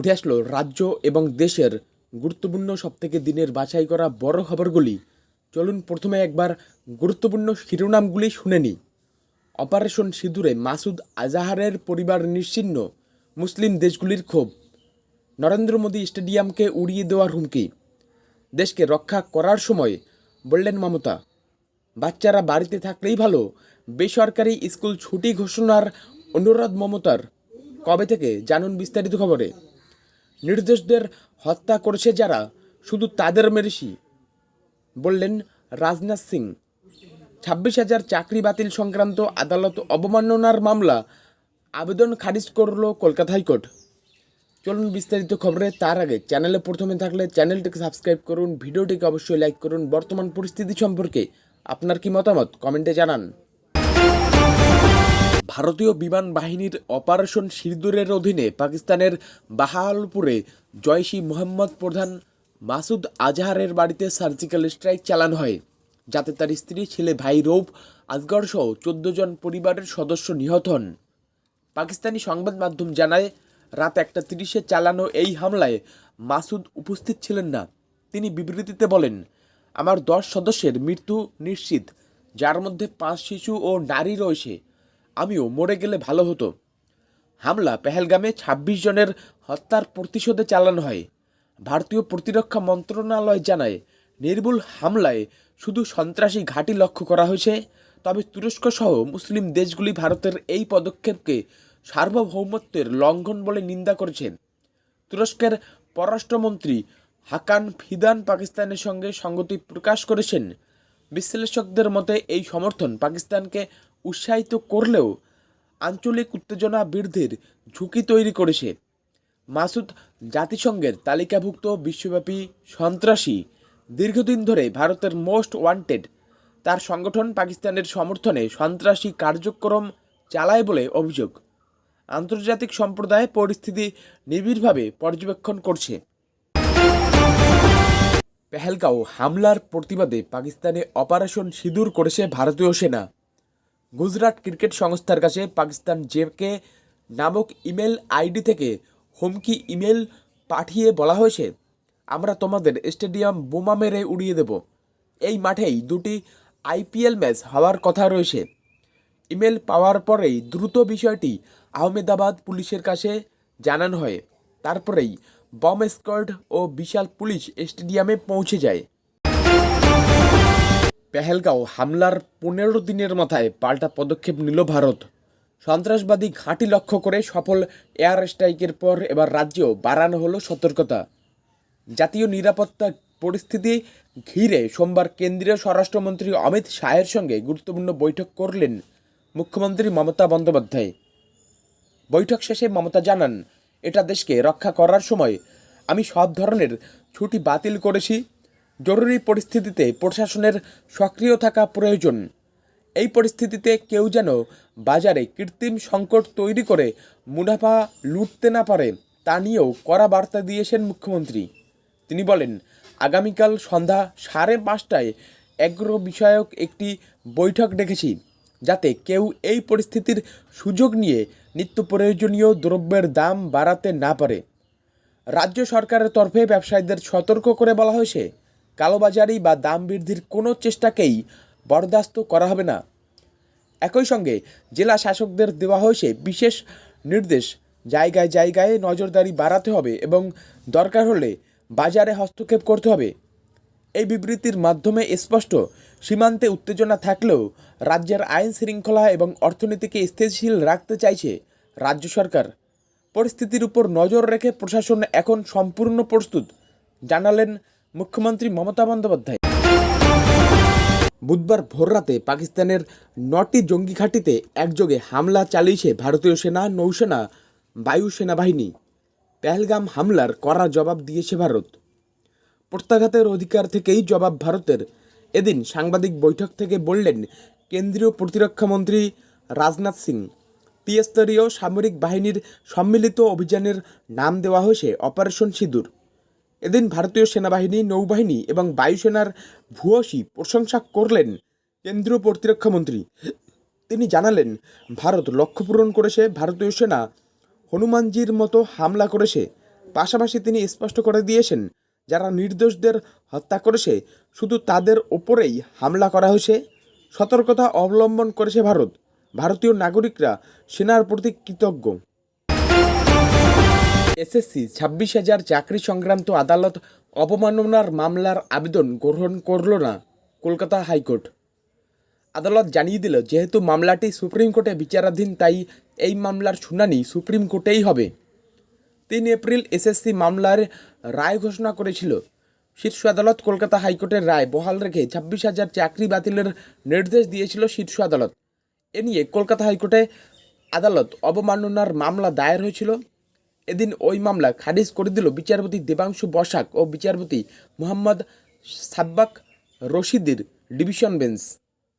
উঠে আসলো রাজ্য এবং দেশের গুরুত্বপূর্ণ সবথেকে দিনের বাছাই করা বড় খবরগুলি। চলুন প্রথমে একবার গুরুত্বপূর্ণ শিরোনামগুলি শুনে নিই। অপারেশন সিঁদুরে মাসুদ আজাহারের পরিবার নিশ্চিহ্ন, মুসলিম দেশগুলির ক্ষোভ। নরেন্দ্র মোদী স্টেডিয়ামকে উড়িয়ে দেওয়ার হুমকি। দেশকে রক্ষা করার সময় বললেন মমতা, বাচ্চারা বাড়িতে থাকলেই ভালো, বেসরকারি স্কুল ছুটি ঘোষণার অনুরোধ মমতার। কবে থেকে জানুন বিস্তারিত খবরে। নির্দোষদের হত্যা করেছে যারা, শুধু তাদের মেরেছি, বললেন রাজনাথ সিং। ছাব্বিশ হাজার চাকরি বাতিল সংক্রান্ত আদালত অবমাননার মামলা আবেদন খারিজ করল কলকাতা হাইকোর্ট। চলুন বিস্তারিত খবরে, তার আগে চ্যানেলে প্রথমে থাকলে চ্যানেলটিকে সাবস্ক্রাইব করুন, ভিডিওটিকে অবশ্যই লাইক করুন। বর্তমান পরিস্থিতি সম্পর্কে আপনার কি মতামত? কমেন্টে জানান। ভারতীয় বিমান বাহিনীর অপারেশন সিঁদুরের অধীনে পাকিস্তানের বাহালপুরে জয়শী মোহাম্মদ প্রধান মাসুদ আজহারের বাড়িতে সার্জিক্যাল স্ট্রাইক চালানো হয়, যাতে তার স্ত্রী, ছেলে ভাই রৌফ আজগর সহ চোদ্দ জন পরিবারের সদস্য নিহত হন। পাকিস্তানি সংবাদ মাধ্যম জানায়, রাত একটা তিরিশে চালানো এই হামলায় মাসুদ উপস্থিত ছিলেন না। তিনি বিবৃতিতে বলেন, আমার দশ সদস্যের মৃত্যু নিশ্চিত, যার মধ্যে পাঁচ শিশু ও নারী রয়েছে। আমিও মরে গেলে ভালো হতো। হামলা পেহেলগামে ২৬ জনের হত্যার প্রতিশোধে চালানো হয়। ভারতীয় প্রতিরক্ষা মন্ত্রণালয় জানায় নির্ভুল হামলায় শুধু সন্ত্রাসী ঘাঁটি লক্ষ্য করা হয়েছে, তবে তুরস্ক সহ মুসলিম দেশগুলি ভারতের এই পদক্ষেপকে সার্বভৌমত্বের লঙ্ঘন বলে নিন্দা করেছেন। তুরস্কের পররাষ্ট্রমন্ত্রী হাকান ফিদান পাকিস্তানের সঙ্গে সঙ্গতি প্রকাশ করেছেন। বিশ্লেষকদের মতে এই সমর্থন পাকিস্তানকে উৎসাহিত করলেও আঞ্চলিক উত্তেজনা বৃদ্ধির ঝুঁকি তৈরি করেছে। মাসুদ জাতিসংঘের তালিকাভুক্ত বিশ্বব্যাপী সন্ত্রাসী দীর্ঘদিন ধরে ভারতের মোস্ট ওয়ান্টেড, তার সংগঠন পাকিস্তানের সমর্থনে সন্ত্রাসী কার্যক্রম চালায় বলে অভিযোগ। আন্তর্জাতিক সম্প্রদায় পরিস্থিতি নিবিড়ভাবে পর্যবেক্ষণ করছে। পেহেলগাঁও হামলার প্রতিবাদে পাকিস্তানে অপারেশন সিঁদুর করেছে ভারতীয় সেনা। গুজরাট ক্রিকেট সংস্থার কাছে পাকিস্তান জেকে নামক ইমেল আইডি থেকে হুমকি ইমেল পাঠিয়ে বলা হয়েছে। আমরা তোমাদের স্টেডিয়াম বোমা মেরে উড়িয়ে দেব। এই মাঠেই দুটি আইপিএল ম্যাচ হওয়ার কথা রয়েছে। ইমেল পাওয়ার পরেই দ্রুত বিষয়টি আহমেদাবাদ পুলিশের কাছে জানানো হয়। তারপরেই বম স্কোয়াড ও বিশাল পুলিশ স্টেডিয়ামে পৌঁছে যায়। পেহেলগাঁও হামলার পনেরো দিনের মাথায় পাল্টা পদক্ষেপ নিল ভারত। সন্ত্রাসবাদী ঘাঁটি লক্ষ্য করে সফল এয়ার স্ট্রাইকের পর এবার রাজ্যেও বাড়ানো হলো সতর্কতা। জাতীয় নিরাপত্তা পরিস্থিতি ঘিরে সোমবার কেন্দ্রীয় স্বরাষ্ট্রমন্ত্রী অমিত শাহের সঙ্গে গুরুত্বপূর্ণ বৈঠক করলেন মুখ্যমন্ত্রী মমতা বন্দ্যোপাধ্যায়। বৈঠক শেষে মমতা জানান, এটা দেশকে রক্ষা করার সময় আমি সব ধরনের ছুটি বাতিল করেছি। জরুরি পরিস্থিতিতে প্রশাসনের সক্রিয় থাকা প্রয়োজন। এই পরিস্থিতিতে কেউ যেন বাজারে কৃত্রিম সংকট তৈরি করে মুনাফা লুটতে না পারে, তা নিয়েও কড়া বার্তা দিয়েছেন মুখ্যমন্ত্রী। তিনি বলেন, আগামীকাল সন্ধ্যা সাড়ে পাঁচটায় এগ্রো বিষয়ক একটি বৈঠক ডেকেছি, যাতে কেউ এই পরিস্থিতির সুযোগ নিয়ে নিত্য প্রয়োজনীয় দ্রব্যের দাম বাড়াতে না পারে। রাজ্য সরকারের তরফে ব্যবসায়ীদের সতর্ক করে বলা হয়েছে কালোবাজারি বা দাম বৃদ্ধির কোনো চেষ্টাকেই বরদাস্ত করা হবে না। একই সঙ্গে জেলা শাসকদের দেওয়া হয়েছে বিশেষ নির্দেশ। জায়গায় জায়গায় নজরদারি বাড়াতে হবে এবং দরকার হলে বাজারে হস্তক্ষেপ করতে হবে। এই বিবৃতির মাধ্যমে স্পষ্ট, সীমান্তে উত্তেজনা থাকলেও রাজ্যের আইন শৃঙ্খলা এবং অর্থনীতিকে স্থিতিশীল রাখতে চাইছে রাজ্য সরকার। পরিস্থিতির উপর নজর রেখে প্রশাসন এখন সম্পূর্ণ প্রস্তুত, জানালেন মুখ্যমন্ত্রী মমতা বন্দ্যোপাধ্যায়। বুধবার ভোররাতে পাকিস্তানের নটি জঙ্গি ঘাঁটিতে একযোগে হামলা চালিয়েছে ভারতীয় সেনা, নৌসেনা, বায়ু সেনাবাহিনী। পেহেলগাম হামলার কড়া জবাব দিয়েছে ভারত। প্রত্যাঘাতের অধিকার থেকেই জবাব ভারতের। এদিন সাংবাদিক বৈঠক থেকে বললেন কেন্দ্রীয় প্রতিরক্ষামন্ত্রী রাজনাথ সিং। ত্রিস্তরীয় সামরিক বাহিনীর সম্মিলিত অভিযানের নাম দেওয়া হয়েছে অপারেশন সিঁদুর। এদিন ভারতীয় সেনাবাহিনী, নৌবাহিনী এবং বায়ুসেনার ভূয়সী প্রশংসা করলেন কেন্দ্রীয় প্রতিরক্ষামন্ত্রী তিনি জানালেন, ভারত লক্ষ্য পূরণ করেছে, ভারতীয় সেনা হনুমানজির মতো হামলা করেছে। পাশাপাশি তিনি স্পষ্ট করে দিয়েছেন, যারা নির্দোষদের হত্যা করেছে, শুধু তাদের ওপরেই হামলা করা হয়েছে। সতর্কতা অবলম্বন করেছে ভারত। ভারতীয় নাগরিকরা সেনার প্রতি কৃতজ্ঞ। এসএসসি, ছাব্বিশ হাজার চাকরি সংক্রান্ত আদালত অবমাননার মামলার আবেদন গ্রহণ করল না কলকাতা হাইকোর্ট। আদালত জানিয়ে দিল, যেহেতু মামলাটি সুপ্রিম কোর্টে বিচারাধীন, তাই এই মামলার শুনানি সুপ্রিম কোর্টেই হবে। তিন এপ্রিল এসএসসি মামলার রায় ঘোষণা করেছিল। শীর্ষ আদালত কলকাতা হাইকোর্টের রায় বহাল রেখে ছাব্বিশ হাজার চাকরি বাতিলের নির্দেশ দিয়েছিল শীর্ষ আদালত। এ নিয়ে কলকাতা হাইকোর্টে আদালত অবমাননার মামলা দায়ের হয়েছিল। এদিন ওই মামলা খারিজ করে দিল বিচারপতি দেবাংশু বসাক ও বিচারপতি মোহাম্মদ সাব্বাক রশিদের ডিভিশন বেঞ্চ।